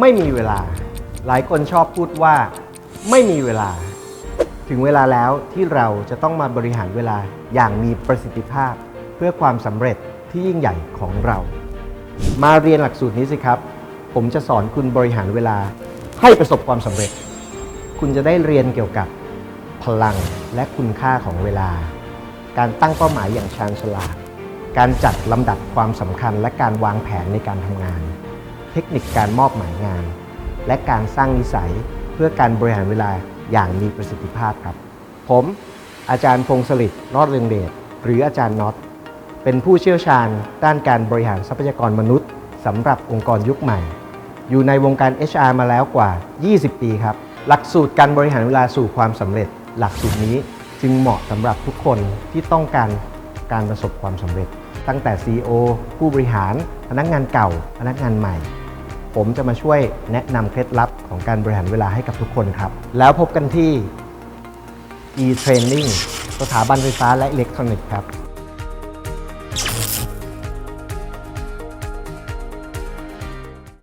ไม่มีเวลา หลายคนชอบพูดว่า ไม่มีเวลา ถึงเวลาแล้วที่เราจะต้องมาบริหารเวลาอย่างมีประสิทธิภาพ เพื่อความสำเร็จที่ยิ่งใหญ่ของเรา มาเรียนหลักสูตรนี้สิครับ ผมจะสอนคุณบริหารเวลาให้ประสบความสำเร็จ คุณจะได้เรียนเกี่ยวกับพลังและคุณค่าของเวลา การตั้งเป้าหมายอย่างชาญฉลาด การจัดลำดับความสำคัญและการวางแผนในการทำงาน เทคนิคการมอบหมายงาน และการสร้างนิสัยเพื่อการบริหารเวลาอย่างมีประสิทธิภาพครับ ผม อาจารย์พงศลิตรอดเรืองเดชหรืออาจารย์น็อตเป็นผู้เชี่ยวชาญด้านการบริหารทรัพยากรมนุษย์สำหรับองค์กรยุคใหม่ อยู่ในวงการ HR มาแล้วกว่า 20 ปีครับ หลักสูตรการบริหารเวลาสู่ความสำเร็จ หลักสูตรนี้จึงเหมาะสำหรับทุกคนที่ต้องการ การประสบความสำเร็จ ตั้งแต่ CEO ผู้บริหาร พนักงานเก่า พนักงานใหม่ ผมจะมาช่วยแนะนำเคล็ดลับของการบริหารเวลาให้กับทุกคนครับ แล้วพบกันที่ e-training สถาบันไฟฟ้าและอิเล็กทรอนิกส์ครับ